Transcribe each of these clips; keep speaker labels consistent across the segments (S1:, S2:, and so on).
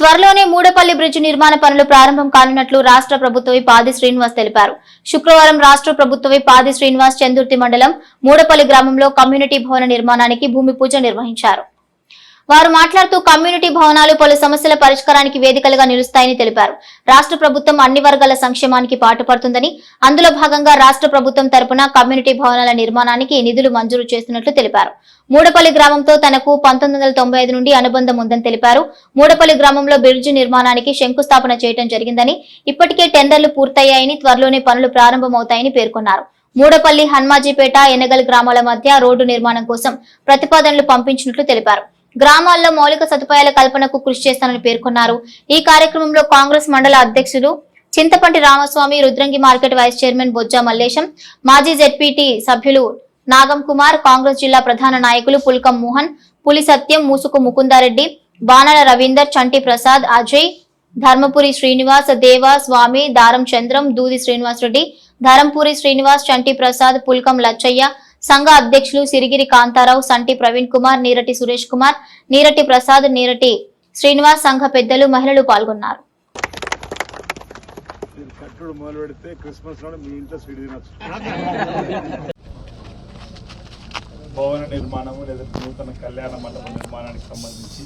S1: త్వరలోనే మూడపల్లి బ్రిడ్జ్ నిర్మాణ పనులు ప్రారంభం కానున్నట్లు రాష్ట్ర ప్రభుత్వ పాది శ్రీనివాస్ తెలిపారు. శుక్రవారం రాష్ట్ర ప్రభుత్వ పాది శ్రీనివాస్ చందుర్తి మండలం మూడపల్లి గ్రామంలో కమ్యూనిటీ భవన నిర్మాణానికి భూమి పూజ నిర్వహించారు. వారు మాట్లాడుతూ కమ్యూనిటీ భవనాలు పలు సమస్యల పరిష్కారానికి వేదికలుగా నిలుస్తాయని తెలిపారు. రాష్ట్ర ప్రభుత్వం అన్ని వర్గాల సంక్షేమానికి పాటుపడుతుందని అందులో భాగంగా రాష్ట్ర ప్రభుత్వం తరపున కమ్యూనిటీ భవనాల నిర్మాణానికి నిధులు మంజూరు చేస్తున్నట్లు తెలిపారు. మూడపల్లి గ్రామంతో తనకు పంతొమ్మిది వందల తొంభై ఐదు నుండి అనుబంధం ఉందని తెలిపారు. మూడపల్లి గ్రామంలో బ్రిడ్జి నిర్మాణానికి శంకుస్థాపన చేయడం జరిగిందని ఇప్పటికే టెండర్లు పూర్తయ్యాయని త్వరలోనే పనులు ప్రారంభమవుతాయని పేర్కొన్నారు. మూడపల్లి హన్మాజీపేట ఎనగల్ గ్రామాల మధ్య రోడ్డు నిర్మాణం కోసం ప్రతిపాదనలు పంపించినట్లు తెలిపారు. గ్రామాల్లో మౌలిక సదుపాయాల కల్పనకు కృషి చేస్తానని పేర్కొన్నారు. ఈ కార్యక్రమంలో కాంగ్రెస్ మండల అధ్యక్షులు Chinthapanti Ramaswamy Rudrangi market vice chairman Bojja Mallesham మాజీ జెడ్పీటీ సభ్యులు నాగం కుమార్ కాంగ్రెస్ జిల్లా ప్రధాన నాయకులు పుల్కం మోహన్ పులి సత్యం మూసుకు ముకుందారెడ్డి బాణాల రవీందర్ చంటి ప్రసాద్ అజయ్ ధర్మపురి శ్రీనివాస్ దేవ స్వామి దారం చంద్రం దూది శ్రీనివాస్ రెడ్డి ధరంపూరి శ్రీనివాస్ చంటి ప్రసాద్ పుల్కం లచ్చయ్య సంఘ అధ్యక్షులు సిరిగిరి కాంతారావు సంటి ప్రవీణ్ కుమార్ నీరటి సురేష్ కుమార్ నీరటి ప్రసాద్ నీరటి శ్రీనివాస్ సంఘ పెద్దలు మహిళలు పాల్గొన్నారు.
S2: భవన నిర్మాణము లేదా నూతన కళ్యాణ మండపం నిర్మాణానికి సంబంధించి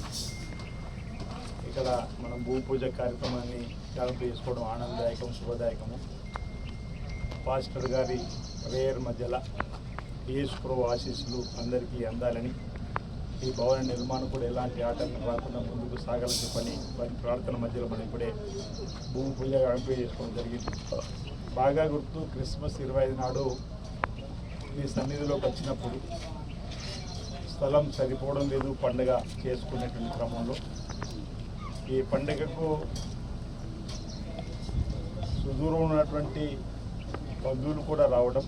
S2: ఇక్కడ మనం భూమి పూజ కార్యక్రమాన్ని ప్రారంభ చేసుకోవడం ఆనందదాయకం శుభదాయకము. పాస్టర్ గారి ప్రేయర్ మధ్యలో యేసు ప్రభు ఆశీస్సులు అందరికీ అందాలని. ఈ భవన నిర్మాణం కూడా ఎలాంటి ఆటంకం రాకుండా ముందుకు సాగాలని చెప్పని వారి ప్రార్థన మధ్యలో మనం ఇప్పుడే భూమి పూజ ఆరంభం చేసుకోవడం జరిగింది. బాగా గుర్తు క్రిస్మస్ ఇరవై ఐదు నాడు మీ సన్నిధిలోకి వచ్చినప్పుడు స్థలం సరిపోవడం లేదు పండుగ చేసుకునేటువంటి క్రమంలో. ఈ పండుగకు సుదూరం ఉన్నటువంటి బంధువులు కూడా రావడం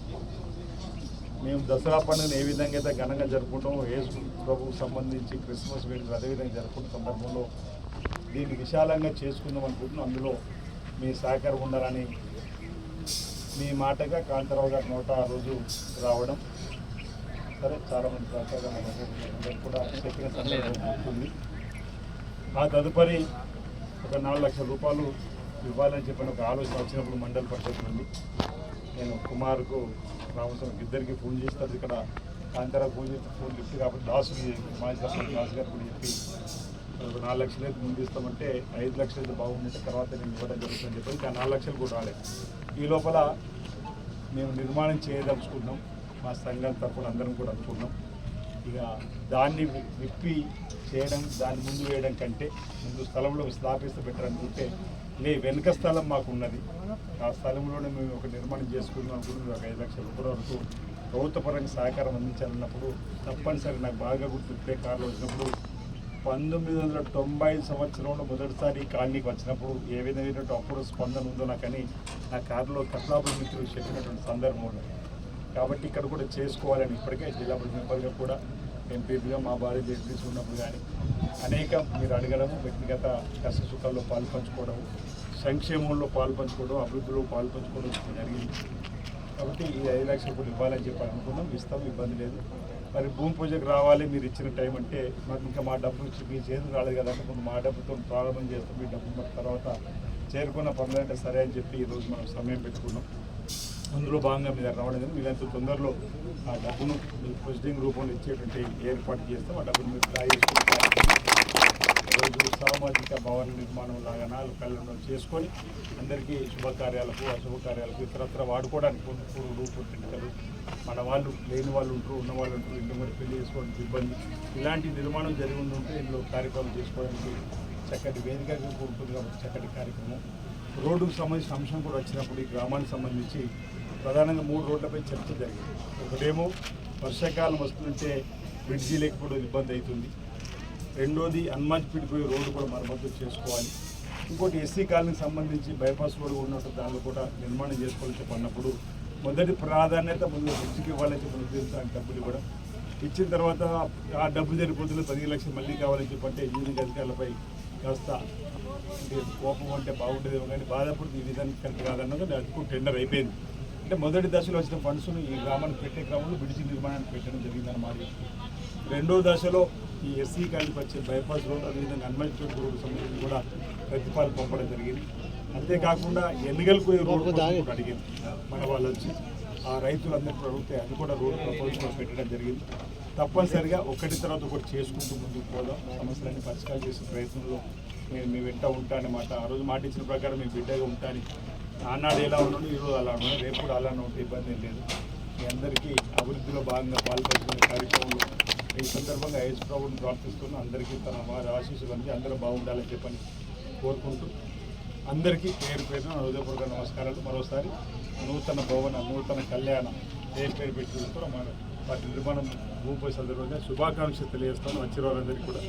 S2: మేము దసరా పండుగను ఏ విధంగా అయితే ఘనంగా జరుపుకుంటాం యేసు ప్రభువుకు సంబంధించి క్రిస్మస్ వేడుకలు అదేవిధంగా జరుపుకున్న సందర్భంలో దీన్ని విశాలంగా చేసుకుందాం అనుకుంటున్నాం. అందులో మీ సహకారం ఉండాలని మీ మాటగా కాంతారావు గారి నోట ఆ రోజు రావడం సరే చాలా మంది కూడా చెప్పిన సందర్భం ఉంటుంది. ఆ తదుపరి ఒక నాలుగు లక్షల రూపాయలు ఇవ్వాలని చెప్పిన ఒక ఆలోచన వచ్చినప్పుడు మండలి పరిషత్ నుండి నేను కుమార్కు రామస్వామి ఇద్దరికి ఫోన్ చేస్తారు ఇక్కడ కాంతారా ఫోన్ చేస్తే ఫోన్ లిఫ్ట్ కాబట్టి దాసు మాజీ సర్పంచ్ దాసు గారు కూడా చెప్పి నాలుగు లక్షలు అయితే ముందు ఇస్తామంటే ఐదు లక్షలు అయితే బాగుందంటే తర్వాత నేను ఇవ్వడం జరుగుతుందని చెప్పి ఇంకా నాలుగు లక్షలు కూడా రాలేదు. ఈ లోపల మేము నిర్మాణం చేయదలుచుకున్నాం మా సంఘం తరఫున అందరం కూడా అనుకున్నాం ఇక దాన్ని విప్పి చేయడం దాన్ని ముందు వేయడం కంటే ముందు స్థలంలో స్థాపిస్తే బెటర్ అనుకుంటే లే వెనుక స్థలం మాకు ఉన్నది ఆ స్థలంలోనే మేము ఒక నిర్మాణం చేసుకుందాం అనుకుంటుంది ఒక ఐదు లక్షల రూపాయల వరకు ప్రభుత్వపరంగా సహకారం అందించాలన్నప్పుడు తప్పనిసరి నాకు బాగా గుర్తు ఇప్పుడే వచ్చినప్పుడు పంతొమ్మిది వందల తొంభై ఐదు సంవత్సరంలో మొదటిసారి కాలనీకి వచ్చినప్పుడు ఏ విధమైన అప్పుడు స్పందన ఉందో నాకని నా కారులో కట్లాపురి మిత్రులు చెప్పినటువంటి సందర్భం ఉన్నది కాబట్టి ఇక్కడ కూడా చేసుకోవాలని ఇప్పటికే జిల్లా పరిషత్ మెంబర్గా కూడా ఎంపీపీగా మా భార్య జడ్పీసీ ఉన్నప్పుడు కానీ అనేక మీరు అడగడము వ్యక్తిగత కష్ట సుఖాల్లో పాల్పంచుకోవడం సంక్షేమంలో పాల్పంచుకోవడం అభివృద్ధిలో పాల్పంచుకోవడం జరిగింది. కాబట్టి ఈ ఐదు లక్షల రూపాయలు ఇవ్వాలని చెప్పి అనుకున్నాం. ఇస్తాం ఇబ్బంది లేదు. మరి భూమి పూజకు రావాలి మీరు ఇచ్చిన టైం అంటే మాకు ఇంకా మా డబ్బులు ఇచ్చి మీ చేతులు రాలేదు కదా అనుకుంటే మా డబ్బుతో ప్రారంభం చేస్తాం. మీ డబ్బు మరి తర్వాత చేరుకున్న పనులంటే సరే అని చెప్పి ఈరోజు మనం సమయం పెట్టుకున్నాం. అందులో భాగంగా మీద రావడం జరిగింది. మీరంత తొందరలో ఆ డబ్బును మీ ప్రొసీడింగ్ రూపంలో ఇచ్చేటువంటి ఏర్పాటు చేస్తాం ఆ డబ్బును మీరు ట్రై చేసుకుని సామాజిక భవన నిర్మాణం లాగా నాలుగు కళ్యాణం చేసుకొని అందరికీ శుభకార్యాలకు అశుభకార్యాలకు ఇతరత్ర వాడుకోవడానికి పురుడు పుట్టింటారు మన వాళ్ళు లేని వాళ్ళు ఉంటారు ఉన్న వాళ్ళు ఉంటారు ఇంటి మరి పెళ్ళి చేసుకోవడానికి ఇబ్బంది. ఇలాంటి నిర్మాణం జరిగి ఉంటే ఇందులో కార్యక్రమం చేసుకోవడానికి చక్కటి వేదికగా ఉంటుంది కాబట్టి చక్కటి కార్యక్రమం. రోడ్డుకు సంబంధించిన అంశం కూడా వచ్చినప్పుడు ఈ గ్రామానికి సంబంధించి ప్రధానంగా మూడు రోడ్లపై చర్చ జరిగింది. ఒకటేమో వర్షాకాలం వస్తుంటే బ్రిడ్జి లేకపోవడం ఇబ్బంది అవుతుంది. రెండోది హనుమాన్పేట పోయి రోడ్డు కూడా మరమ్మతు చేసుకోవాలి. ఇంకోటి ఎస్సీ కాలనీకి సంబంధించి బైపాస్ రోడ్డు ఉన్నట్టు దానిలో కూడా నిర్మాణం చేసుకోవాలని చెప్పి అన్నప్పుడు మొదటి ప్రాధాన్యత ముందు బ్రిడ్జికి ఇవ్వాలని చెప్పి ఉద్దేశించడానికి డబ్బులు ఇవ్వడం. ఇచ్చిన తర్వాత ఆ డబ్బు జరిగిపోతుంది పదిహేను లక్షలు మళ్ళీ కావాలని చెప్పంటే ఇంజనీరింగ్ అధికారులపై కాస్త అంటే కోపం అంటే బాగుండేదేమో కానీ బాధపడుతుంది ఈ విధానికి కరెక్ట్ కాదన్నది అది టెండర్ అయిపోయింది. అంటే మొదటి దశలో వచ్చిన ఫండ్స్ను ఈ గ్రామానికి పెట్టే క్రమంలో బ్రిడ్జి నిర్మాణానికి పెట్టడం జరిగిందని మాట రెండో దశలో ఈ ఎస్సీ కాలనీకి వచ్చే బైపాస్ రోడ్ అదేవిధంగా అన్మైస్టేట్ రోడ్ సంబంధించి కూడా ప్రతిపాదన పంపడం జరిగింది. అంతేకాకుండా ఎన్నికలకు రోడ్డు అడిగింది. మన వాళ్ళు వచ్చి ఆ రైతులందరూ అడిగితే అది కూడా రోడ్ ప్రపోజల్ పెట్టడం జరిగింది. తప్పనిసరిగా ఒకటి తర్వాత ఒకటి చేసుకుంటూ ముందుకు పోదాం. సమస్యలన్నీ పరిష్కారం చేసే ప్రయత్నంలో నేను మీ వెంట ఉంటానమాట ఆ రోజు మాట ఇచ్చిన ప్రకారం మీ బిడ్డగా ఉంటాను. ఆనాడు ఎలా ఉన్నాను ఈరోజు అలా ఉన్నాను రేపు కూడా అలానే ఉంటే ఇబ్బంది ఏం లేదు. మీ అందరికీ అభివృద్ధిలో భాగంగా పాల్పంచుకునే కార్యక్రమంలో సందర్భంగా యేసు ప్రభుని ప్రార్థిస్తున్న అందరికీ తన వారి ఆశీస్సులు అంది. అందరూ బాగుండాలని చెప్పని కోరుకుంటూ అందరికీ పేరు పేరున హృదయపూర్వక నమస్కారాలు. మరోసారి నూతన భవన నూతన కళ్యాణ పేరు పేరు పెట్టుకుంటూ మన వాటి నిర్మాణం భూమిపై సందర్భంగా శుభాకాంక్షలు తెలియజేస్తాను. వచ్చిన వారందరికీ కూడా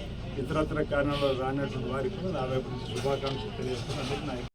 S2: ఇతరత్ర కారణాలు రానటువంటి వారికి కూడా నా వైపు నుంచి శుభాకాంక్షలు తెలియజేస్తాను. అందరికీ నా